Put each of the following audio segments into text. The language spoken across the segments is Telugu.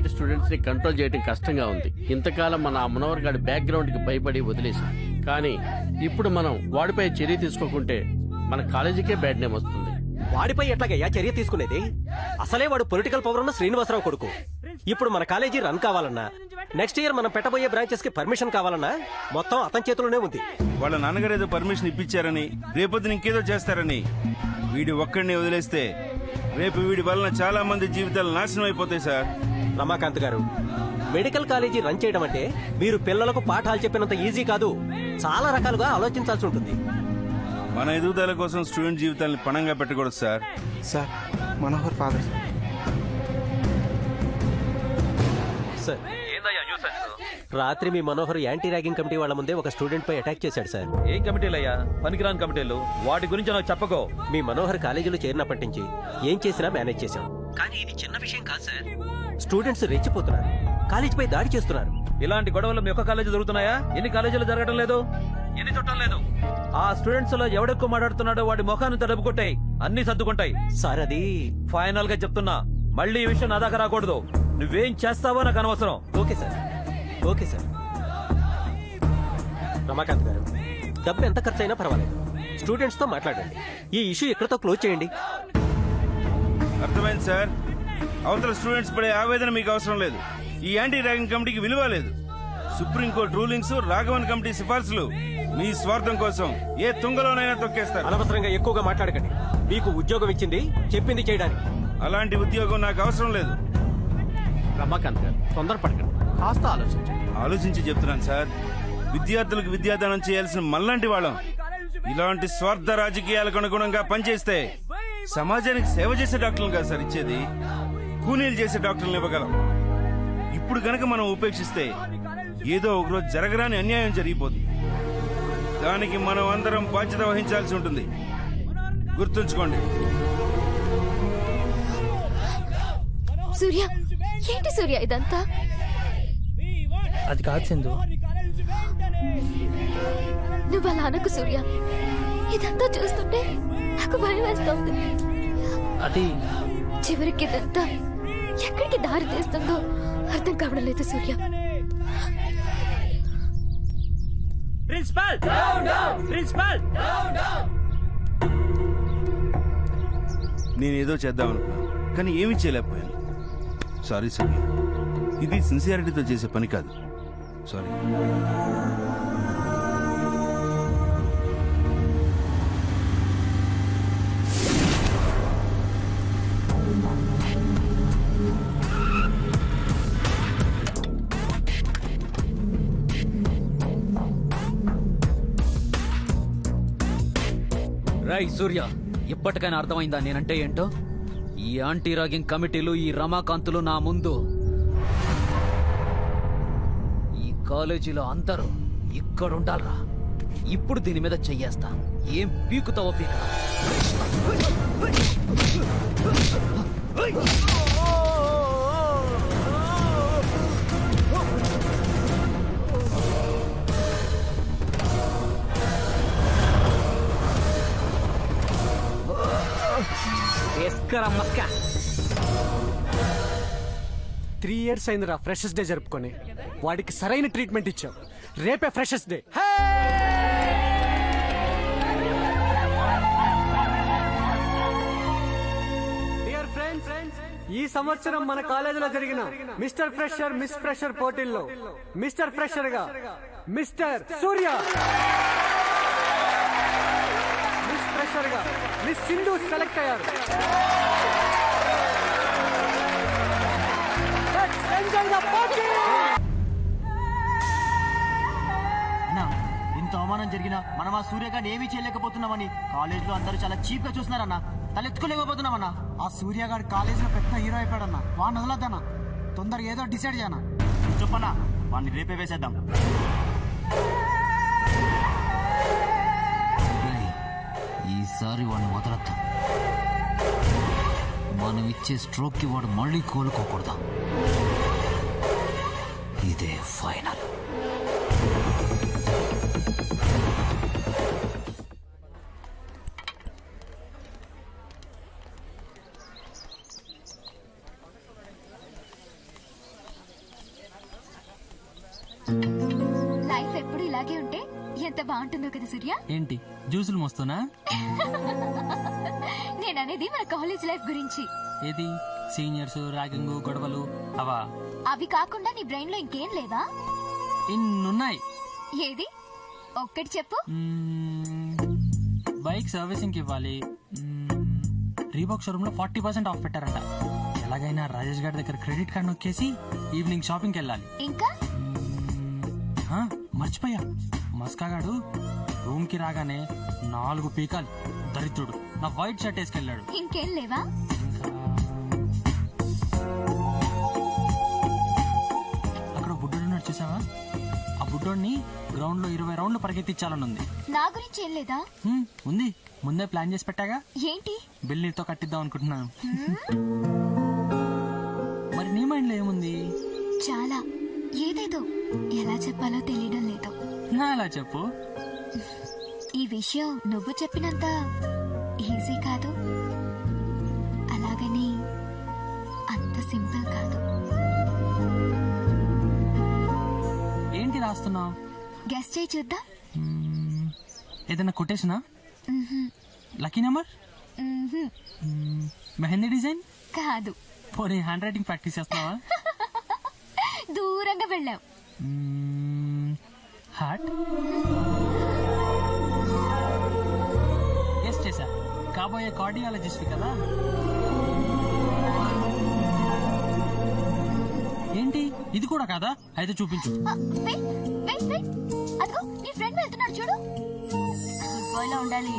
బయట స్టూడెంట్స్ని కంట్రోల్ చేయడం కష్టంగా ఉంది. ఇంతకాలం మన ఆ మనోహర్ గారి బ్యాక్గ్రౌండ్కి భయపడి వదిలేశాం కానీ ఇప్పుడు మనం వాడిపై చర్య తీసుకోకుంటే మన కాలేజీకే బ్యాడ్ నేమ్ వస్తుంది. వాడిపై ఎట్లాగయ్యా చర్య తీసుకునేది? అసలే వాడు పొలిటికల్ పవర్ ఉన్న శ్రీనివాసరావు కొడుకు. ఇప్పుడు మన కాలేజీ రన్ కావాలన్నా నెక్స్ట్ ఇయర్ మనం పెట్టబోయే బ్రాంచెస్కి పర్మిషన్ కావాలన్నా మొత్తం అతని చేతిలోనే ఉంది. వాళ్ళ నాన్నగారు ఏదో పర్మిషన్ ఇప్పించారని రేపొద్దున ఇంకేదో చేస్తారని. వీడి ఒక్కడిని వదిలేస్తే రేపు వీడి వలన చాలా మంది జీవితాలు నాశనం అయిపోతాయి సార్. రమాకాంత్ గారు మెడికల్ కాలేజీ రన్ చేయడం అంటే మీరు పిల్లలకు పాఠాలు చెప్పినంత ఈజీ కాదు. చాలా రకాలుగా ఆలోచించాల్సి ఉంటుంది. మన ఎదుగుదల కోసం స్టూడెంట్ జీవితాలను పణంగా పెట్టకూడదు sir. Sir Manohar father. Sir రాత్రి మీ మనోహర్ యాంటీ ర్యాగింగ్ కమిటీ వాళ్ళ ముందే ఒక స్టూడెంట్ పై అటాక్ చేశాడు సార్. ఏం కమిటీలయ్యా? పనికిరాని కమిటీలు. వాటి గురించి నాకు చెప్పకో. మీ మనోహర్ కాలేజీలో చేరినప్పటి నుంచి ఏం చేసినా మేనేజ్ చేశాం. కానీ ఇది చిన్న విషయం కాదు సార్. స్టూడెంట్స్ రెచ్చిపోతున్నారు. కాలేజీపై దాడి చేస్తున్నారు. ఇలాంటి గొడవలు మీ ఒక్క కాలేజీ జరుగుతున్నాయా? ఎన్ని కాలేజీలు జరగడం లేదు? ఎన్ని చుట్టం లేదు. ఆ స్టూడెంట్స్లో ఎవడెక్కువ మాట్లాడుతున్నాడో వాడి ముఖాన్ని తడుపు కొట్టాయి అన్ని సర్దుకుంటాయి. సార్ అది ఫైనల్గా చెప్తున్నా. మళ్ళీ ఈ విషయం నా దాకా రాకూడదు. నువ్వేం చేస్తావో నాకు అనవసరం. Okay sir. Okay sir. Ramakant garu. డబ్బు ఎంత ఖర్చు అయినా పర్వాలేదు. స్టూడెంట్స్తో మాట్లాడండి. ఈ ఇష్యూ ఎక్కడితో క్లోజ్ చేయండి. అర్థమైంది సార్. అవతల స్టూడెంట్స్ పడే ఆవేదన మీకు అవసరం లేదు. ఈ యాంటీ ర్యాగింగ్ కమిటీకి విలువ లేదు. సుప్రీంకోర్టు రూలింగ్స్ రాఘవన్ కమిటీ సిఫార్సులు మీ స్వార్థం కోసం ఏ తుంగలోనైనా తొక్కేస్తారు. అనవసరంగా ఎక్కువగా మాట్లాడకండి. మీకు ఉద్యోగం ఇచ్చింది చెప్పింది చేయడానికి. అలాంటి ఉద్యోగం నాకు అవసరం లేదు. రమాకాంత్ గారు తొందరపడకండి. కాస్త ఆలోచించండి. ఆలోచించి చెప్తున్నాను సార్. విద్యార్థులకు విద్యాదానం చేయాల్సిన మళ్ళంటి వాళ్ళం. ఇలాంటి స్వార్థ రాజకీయాలకు అనుగుణంగా పనిచేస్తే సమాజానికి సేవ చేసే డాక్టర్లు కాదు సార్ ఇచ్చేది. కూలీలు చేసే డాక్టర్లు ఇవ్వగలం. ఇప్పుడు గనక మనం ఉపేక్షిస్తే ఏదో ఒకరోజు జరగరాని అన్యాయం జరిగిపోతుంది. దానికి మనం అందరం బాధ్యత వహించాల్సి ఉంటుంది. గుర్తుంచుకోండి. సూర్య ఏంటి సూర్య ఇదంతా? అది కాదు సింధు. నువ్వు అలా అనకు సూర్య. ఇదంతా చూస్తుంటే నాకు భయం వేస్తోంది. అది చివరికి ఇదంతా ఎక్కడికి దారి తీస్తుందో అర్థం కావడం లేదు సూర్య. ప్రిన్సిపల్! ప్రిన్సిపల్! నేనేదో చేద్దాం అనుకున్నాను కానీ ఏమీ చేయలేకపోయాను. సారీ సార్ ఇది సిన్సియారిటీతో చేసే పని కాదు. సారీ రై సూర్య ఇప్పటికైనా అర్థమైందా నేనంటే ఏంటో? ఈ యాంటీ రాగింగ్ కమిటీలు ఈ రమాకాంతులు నా ముందు. ఈ కాలేజీలో అందరూ ఇక్కడుండాలరా. ఇప్పుడు దీని మీద చెయ్యేస్తా. ఏం పీకుతావో పీక త్రీ ఇయర్స్ అయిందిరా ఫ్రెషర్స్ డే జరుపుకొని. వాడికి సరైన ట్రీట్మెంట్ ఇచ్చాం. రేపే ఫ్రెషర్స్ డే డియర్ ఫ్రెండ్స్ ఈ సంవత్సరం మన కాలేజీలో జరిగిన మిస్టర్ ఫ్రెషర్ మిస్ ఫ్రెషర్ పోటీల్లో మిస్టర్ ఫ్రెషర్గా మిస్టర్ సూర్య. మిస్ ఫ్రెషర్గా మిస్ సింధు సెలెక్ట్ అయ్యారు. ఇంత అవమానం జరిగినా మనం ఆ సూర్యగారిని ఏమీ చేయలేకపోతున్నామని కాలేజ్లో అందరూ చాలా చీప్గా చూస్తున్నారన్నా. తలెత్తుకోలేకపోతున్నామన్నా. ఆ సూర్యగాడు కాలేజ్లో పెద్ద హీరో అయిపోయాడన్న. వాడిని వదలద్దన్నా. తొందరగా ఏదో డిసైడ్ చేయనా. చెప్పన్నా వాడిని రేపే వేసేద్దాం. ఈసారి వాడిని వదలద్దు. మనం ఇచ్చే స్ట్రోక్కి వాడు మళ్ళీ కోలుకోకూడదు? ఇదే ఫైనల్. లైఫ్ ఎప్పుడు ఇలాగే ఉంటే ఎంత బాగుంటుందో కదా సూర్య? ఏంటి? జ్యూసులు మోస్తున్నా? నేను అనేది మన కాలేజ్ లైఫ్ గురించి. ఏది? సీనియర్స్ ర్యాగింగ్ గొడవలు అవా? అవి కాకుండా నీ బ్రెయిన్లో ఇంకేం లేవా? ఇన్నున్నాయి. ఏది? ఒక్కటి చెప్పు. బైక్ సర్వీసింగ్ ఇవ్వాలి. రీబాక్ షోరూమ్లో ఫార్టీ పర్సెంట్ ఆఫ్ పెట్టారంట. ఎలాగైనా రాజేష్ గారి దగ్గర క్రెడిట్ కార్డ్ నొక్కేసి ఈవినింగ్ షాపింగ్కి వెళ్ళాలి. ఇంకా? మర్చిపోయా. మస్కాగాడు రూమ్కి రాగానే నాలుగు పీకాలు. దరిద్రుడు. నా వైట్ షర్ట్ వేసుకెళ్ళాడు. ఇంకేం లేవా? అక్కడ బుడ్డోడు చూసావా? ఆ బుడ్డోడిని గ్రౌండ్లో ఇరవై రౌండ్లు పరిగెత్తించాలని ఉంది నా గురించి ఏం లేదా? హ్మ్, ఉంది. ముందే ప్లాన్ చేసి పెట్టాగా. ఏంటి? బిల్ నీతో కట్టిద్దాం అనుకుంటున్నాను. మరి నీ మైండ్లో ఏముంది? చాలా. ఏదేదో. ఎలా చెప్పాలో తెలియడం లేదు. నా ఎలా చెప్పు? ఈ విషయం నువ్వు చెప్పినంత ఈజీ కాదు. అలాగని అంత సింపుల్ కాదు. ఏంటి రాస్తున్నావు? గెస్ట్ చేయి చూద్దాం. ఏదైనా కొటేషనా? Lucky number. మెహందీ డిజైన్? కాదు. పోనీ హ్యాండ్ రైటింగ్ ప్రాక్టీస్ చేస్తున్నావా? దూరంగా వెళ్ళావు హార్ట్? ఎస్ చేశా. కాబోయే కార్డియాలజిస్ట్ కదా? ఏంటి? ఇది కూడా కాదా? అయితే చూపించు. ఆ, వెయిట్, వెయిట్, వెయిట్. అదిగో నీ ఫ్రెండ్ వెళ్తున్నాడు చూడు. గుడ్ బాయ్ లా ఉండాలి.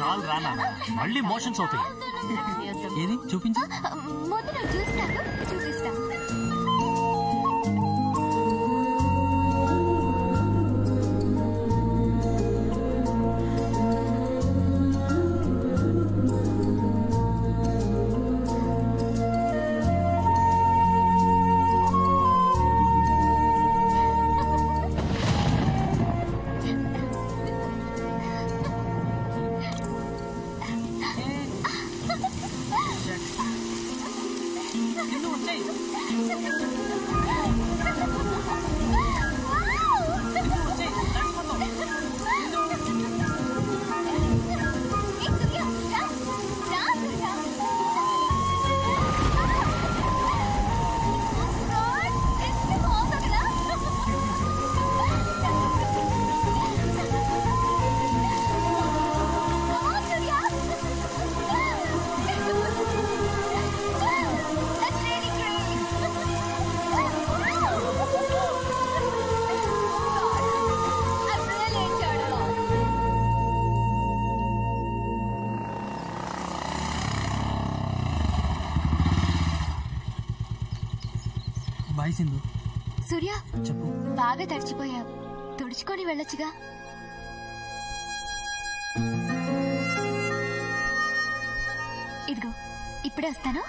చాలు రానా. మళ్ళీ మోషన్స్ అవుతాయి. ఏది? చూపించు. ముందు నువ్వు జ్యూస్ సింధు సూర్య చెప్పు. బాగా తడిచిపోయావు తుడుచుకొని వెళ్ళొచ్చుగా. ఇదిగో ఇప్పుడే వస్తాను.